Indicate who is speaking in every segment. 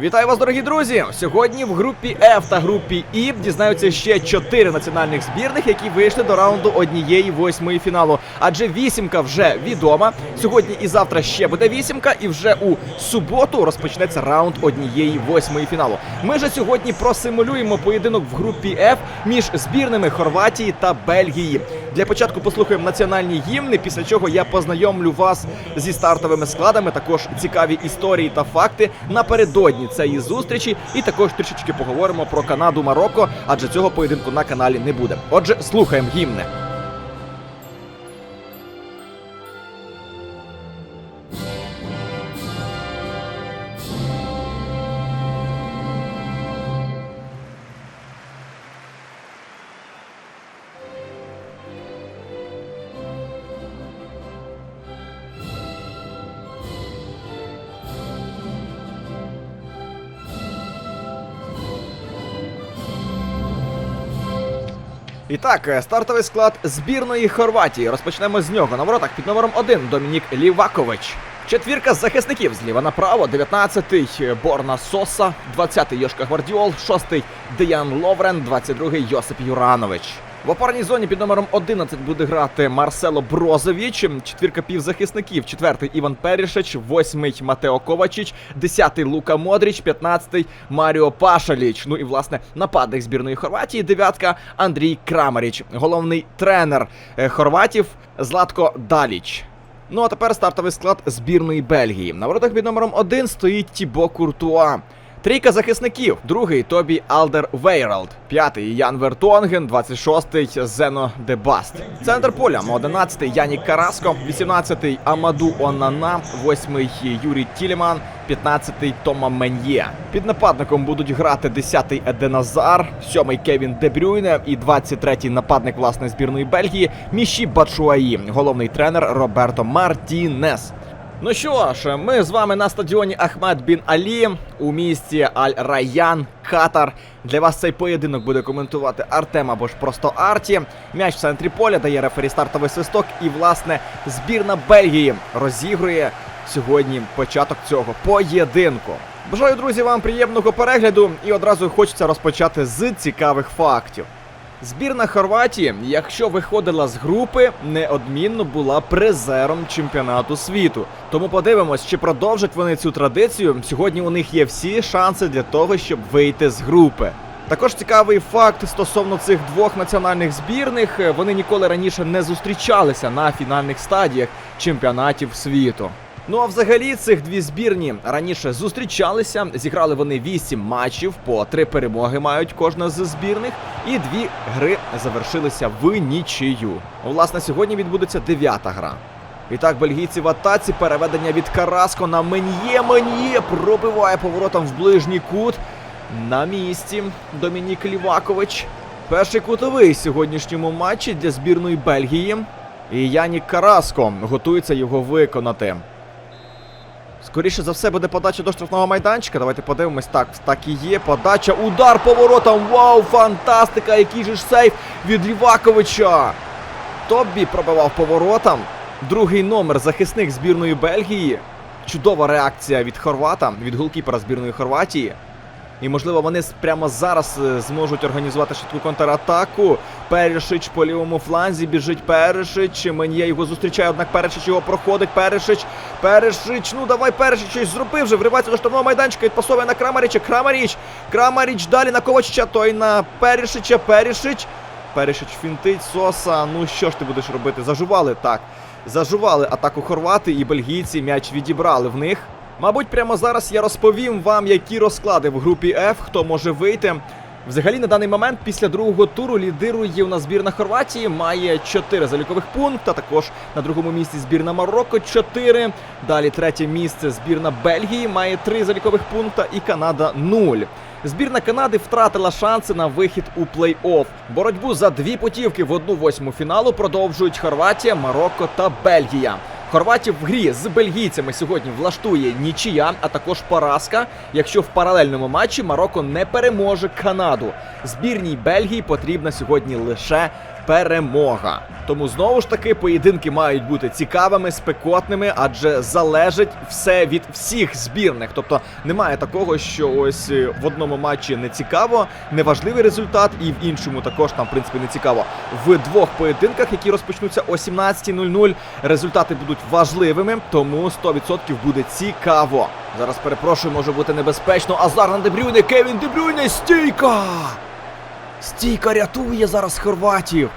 Speaker 1: Вітаю вас, дорогі друзі! Сьогодні в групі F та групі І дізнаються ще чотири національних збірних, які вийшли до раунду однієї восьмої фіналу. Адже вісімка вже відома. Сьогодні і завтра ще буде вісімка, і вже у суботу розпочнеться раунд однієї восьмої фіналу. Ми же сьогодні просимулюємо поєдинок в групі F між збірними Хорватії та Бельгії. Для початку послухаємо національні гімни, після чого я познайомлю вас зі стартовими складами, також цікаві історії та факти напередодні цієї зустрічі, і також трішечки поговоримо про Канаду Марокко, адже цього поєдинку на каналі не буде. Отже, слухаємо гімни. І так, е, стартовий склад збірної Хорватії. Розпочнемо з нього. На воротах під номером 1 Домінік Лівакович. Четвірка захисників зліва направо. 19-й Борна Соса, 20-й Йошка Гвардіол, 6-й Деян Ловрен, 22-й Йосип Юранович. В опорній зоні під номером 11 буде грати Марсело Брозович, четвірка півзахисників, четвертий Іван Перішич, восьмий Матео Ковачич, десятий Лука Модріч, п'ятнадцятий Маріо Пашаліч. Ну і власне нападник збірної Хорватії, дев'ятка Андрій Крамаріч, головний тренер е, хорватів Златко Даліч. Ну а тепер стартовий склад збірної Бельгії. На воротах під номером 1 стоїть Тібо Куртуа. Трійка захисників. Другий Тобі Алдер Вейралд. П'ятий Ян Вертонген. 26-й Зено Дебаст. Центр поля. 11-й Янік Караско. 18-й Амаду Онана. 8-й Юрій Тіліман. 15-й Тома Мен'є. Під нападником будуть грати 10-й Еденазар, 7-й Кевін Дебрюйне і 23-й нападник власне збірної Бельгії Міші Бачуаї. Головний тренер Роберто Мартінес. Ну що ж, ми з вами на стадіоні Ахмед Бін Алі у місті Аль-Райян, Катар. Для вас цей поєдинок буде коментувати Артем або ж просто Арті. М'яч в центрі поля дає рефері стартовий свисток. І, власне, збірна Бельгії розігрує сьогодні початок цього поєдинку. Бажаю, друзі, вам приємного перегляду і одразу хочеться розпочати з цікавих фактів. Збірна Хорватії, якщо виходила з групи, неодмінно була призером чемпіонату світу. Тому подивимось, чи продовжать вони цю традицію. Сьогодні у них є всі шанси для того, щоб вийти з групи. Також цікавий факт стосовно цих двох національних збірних. Вони ніколи раніше не зустрічалися на фінальних стадіях чемпіонатів світу. Ну а взагалі цих дві збірні раніше зустрічалися. Зіграли вони вісім матчів, по три перемоги мають кожна з збірних, і дві гри завершилися в нічию. Власне, сьогодні відбудеться дев'ята гра. І так, бельгійці в атаці переведення від Караско на Мен'є. Мен'є пробиває поворотом в ближній кут. На місці Домінік Лівакович. Перший кутовий сьогоднішньому матчі для збірної Бельгії. І Янік Караско готується його виконати. Скоріше за все буде подача до штрафного майданчика. Давайте подивимось. Так, так і є. Подача. Удар поворотом. Вау! Фантастика! Який же ж сейф від Ліваковича. Тобі пробивав поворотом. Другий номер захисник збірної Бельгії. Чудова реакція від Хорвата, від голкіпера збірної Хорватії. І, можливо, вони прямо зараз е, зможуть організувати швидку контратаку. Перешич по лівому фланзі біжить Перешич. Мен'є його зустрічає, однак Перешич його проходить. Перешич. Перешич. Ну давай Перешич щось зробив вже. Вривається до штрафного майданчика. Відпасовує на Крамаріча. Крамаріч. Крамаріч далі на Ковачича. Той на Перешича. Перешич. Перешич фінтить. Соса. Ну що ж ти будеш робити? Зажували так. Зажували атаку хорвати і бельгійці. М'яч відібрали в них. Мабуть, прямо зараз я розповім вам, які розклади в групі F, хто може вийти. Взагалі, на даний момент, після другого туру, лідирує у нас збірна Хорватії, має 4 залікових пункта. Також на другому місці збірна Марокко 4. Далі третє місце збірна Бельгії має 3 залікових пункта і Канада 0. Збірна Канади втратила шанси на вихід у плей-офф. Боротьбу за дві путівки в одну восьму фіналу продовжують Хорватія, Марокко та Бельгія. Хорватів в грі з бельгійцями сьогодні влаштує нічия, а також поразка, якщо в паралельному матчі Марокко не переможе Канаду. Збірній Бельгії потрібна сьогодні лише перемога. Тому знову ж таки поєдинки мають бути цікавими, спекотними, адже залежить все від всіх збірних. Тобто немає такого, що ось е, в одному матчі не цікаво, неважливий результат, і в іншому також там, в принципі, не цікаво. В двох поєдинках, які розпочнуться о 17.00, результати будуть важливими, тому 100% буде цікаво. Зараз перепрошую, може бути небезпечно. Азар на Дебрюйне, Кевін Дебрюйне, стійка! Стійка рятує зараз хорватів.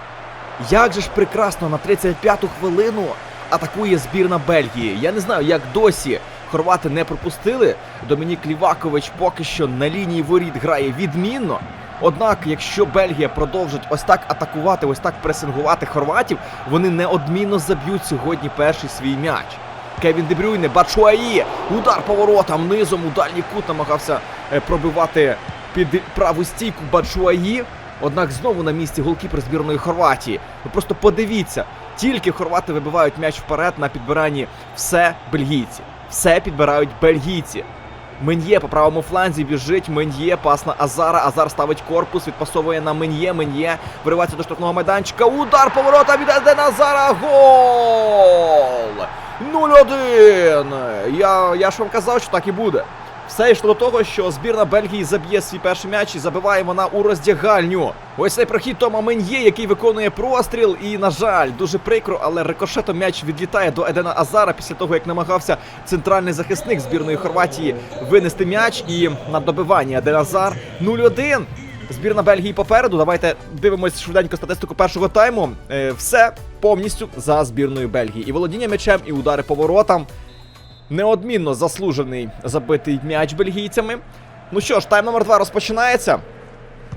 Speaker 1: Як же ж прекрасно на 35-ту хвилину атакує збірна Бельгії. Я не знаю, як досі хорвати не пропустили. Домінік Лівакович поки що на лінії воріт грає відмінно. Однак, якщо Бельгія продовжить ось так атакувати, ось так пресингувати хорватів, вони неодмінно заб'ють сьогодні перший свій м'яч. Кевін Дебрюйне, Бачуаї, удар поворотом низом у дальній кут намагався е, пробивати під праву стійку Бачуаї. Однак знову на місці голкіпер збірної Хорватії. Ви просто подивіться, тільки хорвати вибивають м'яч вперед на підбиранні все бельгійці. Все підбирають бельгійці. Мен'є по правому фланзі біжить. Мен'є, пас на Азара. Азар ставить корпус, відпасовує на Мен'є. Мен'є виривається до штрафного майданчика. Удар поворота від Еден Азара. Гол! 0-1. Я, я ж вам казав, що так і буде. Все йшло до того, що збірна Бельгії заб'є свій перший м'яч і забиває вона у роздягальню. Ось цей прохід Тома Мен'є, який виконує простріл. І, на жаль, дуже прикро, але рикошетом м'яч відлітає до Едена Азара після того, як намагався центральний захисник збірної Хорватії винести м'яч. І на добиванні Еден Азар 0-1. Збірна Бельгії попереду. Давайте дивимось швиденько статистику першого тайму. Е, все повністю за збірною Бельгії. І володіння м'ячем, і удари поворотам. Неодмінно заслужений забитий м'яч бельгійцями. Ну що ж, тайм номер 2 розпочинається.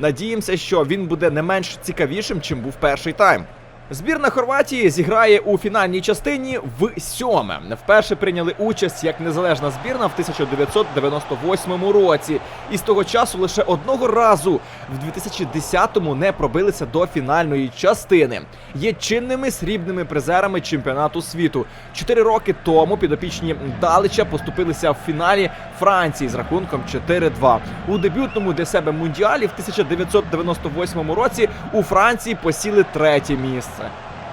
Speaker 1: Надіємося, що він буде не менш цікавішим, чим був перший тайм. Збірна Хорватії зіграє у фінальній частині в сьоме. Вперше прийняли участь як незалежна збірна в 1998 році. І з того часу лише одного разу в 2010-му не пробилися до фінальної частини. Є чинними срібними призерами чемпіонату світу. Чотири роки тому підопічні Далича поступилися в фіналі Франції з рахунком 4-2. У дебютному для себе мундіалі в 1998 році у Франції посіли третє місце.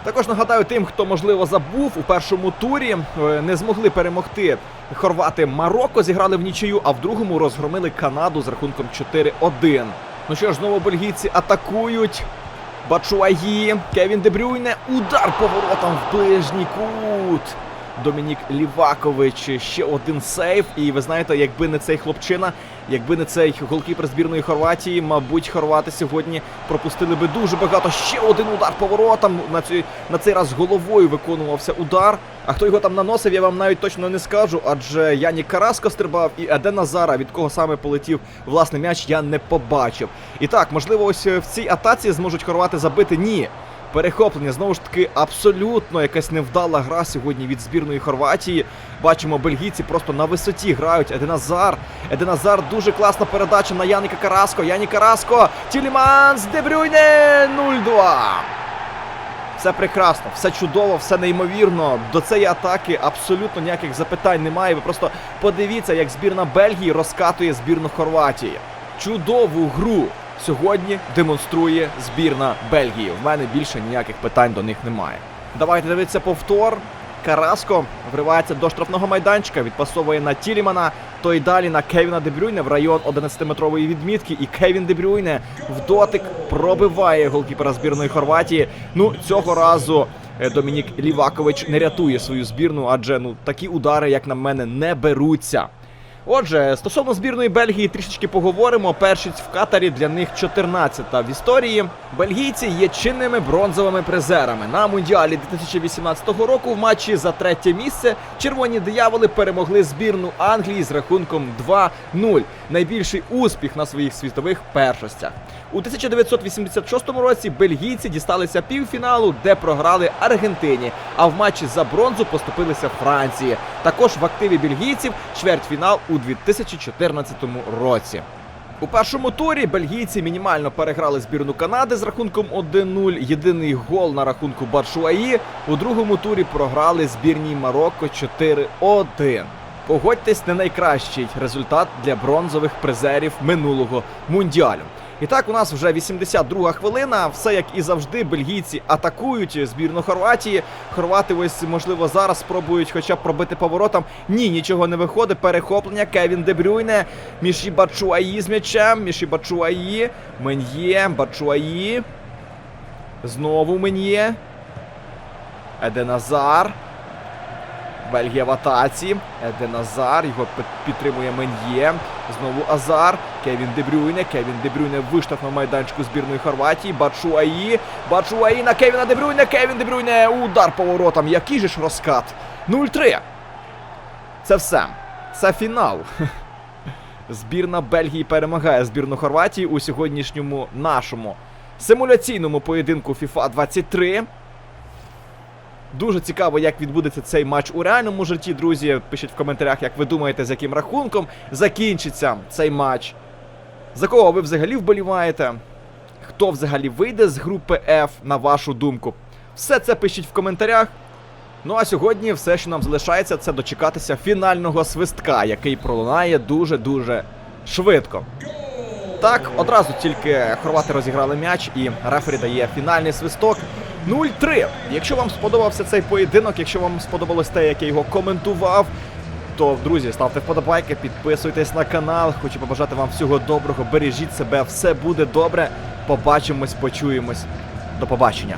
Speaker 1: Також нагадаю тим, хто можливо забув у першому турі, е, не змогли перемогти хорвати Марокко, зіграли в нічию, а в другому розгромили Канаду з рахунком 4-1. Ну що ж, знову бельгійці атакують. Бачуаї, Кевін Дебрюйне, удар поворотом в ближній кут. Домінік Лівакович, ще один сейв. І ви знаєте, якби не цей хлопчина, якби не цей голкіпер збірної Хорватії, мабуть, хорвати сьогодні пропустили би дуже багато. Ще один удар поворотом. На цей, на цей раз головою виконувався удар. А хто його там наносив, я вам навіть точно не скажу, адже Яні Караско стрибав і Еден Назара, від кого саме полетів власний м'яч, я не побачив. І так, можливо, ось в цій атаці зможуть хорвати забити. Ні. Перехоплення знову ж таки абсолютно якась невдала гра сьогодні від збірної Хорватії. Бачимо, бельгійці просто на висоті грають. Еденазар. Еденазар дуже класна передача на Яніка Караско. Яні Караско. Тіліманс Дебрюйне 0-2. Все прекрасно, все чудово, все неймовірно. До цієї атаки абсолютно ніяких запитань немає. Ви просто подивіться, як збірна Бельгії розкатує збірну Хорватії. Чудову гру сьогодні демонструє збірна Бельгії. В мене більше ніяких питань до них немає. Давайте дивитися повтор. Караско вривається до штрафного майданчика, відпасовує на Тілімана, то й далі на Кевіна Дебрюйне в район 11-метрової відмітки. І Кевін Дебрюйне в дотик пробиває голкіпера збірної Хорватії. Ну, цього разу е, Домінік Лівакович не рятує свою збірну, адже ну такі удари, як на мене, не беруться. Отже, стосовно збірної Бельгії трішечки поговоримо. Першість в Катарі для них 14-та в історії. Бельгійці є чинними бронзовими призерами. На мундіалі 2018 року в матчі за третє місце червоні дияволи перемогли збірну Англії з рахунком 2-0. Найбільший успіх на своїх світових першостях. У 1986 році бельгійці дісталися півфіналу, де програли Аргентині. А в матчі за бронзу поступилися Франції. Також в активі бельгійців чвертьфінал у 2014 році. У першому турі бельгійці мінімально переграли збірну Канади з рахунком 1-0. Єдиний гол на рахунку Баршуаї. У другому турі програли збірній Марокко 4-1. Погодьтесь, не найкращий результат для бронзових призерів минулого мундіалю. І так, у нас вже 82 хвилина. Все як і завжди, бельгійці атакують збірну Хорватії. Хорвати ось можливо зараз спробують хоча б пробити поворотом. Ні, нічого не виходить. Перехоплення. Кевін Дебрюйне. Міші Бачуаї з м'ячем. Міші Бачуаї. Мен'є. Бачуаї. Знову Мен'є. Еден Азар. Бельгія в атаці. Еден Азар. Його підтримує Мен'є. Знову Азар. Кевін Дебрюйне. Кевін Дебрюйне виштовхнув майданчику збірної Хорватії. Бачуаї. Бачуаї на Кевіна Дебрюйне. Кевін Дебрюйне. Удар по воротам. Який же ж розкат. 0-3. Це все. Це фінал. Збірна Бельгії перемагає збірну Хорватії у сьогоднішньому нашому симуляційному поєдинку FIFA 23. Дуже цікаво, як відбудеться цей матч у реальному житті, друзі. Пишіть в коментарях, як ви думаєте, з яким рахунком закінчиться цей матч. За кого ви взагалі вболіваєте? Хто взагалі вийде з групи F, на вашу думку? Все це пишіть в коментарях. Ну а сьогодні все, що нам залишається, це дочекатися фінального свистка, який пролунає дуже-дуже швидко. Так, одразу тільки хорвати розіграли м'яч і рефері дає фінальний свисток. 0-3. Якщо вам сподобався цей поєдинок, якщо вам сподобалось те, як я його коментував, то, друзі, ставте вподобайки, підписуйтесь на канал. Хочу побажати вам всього доброго. Бережіть себе, все буде добре. Побачимось, почуємось. До побачення.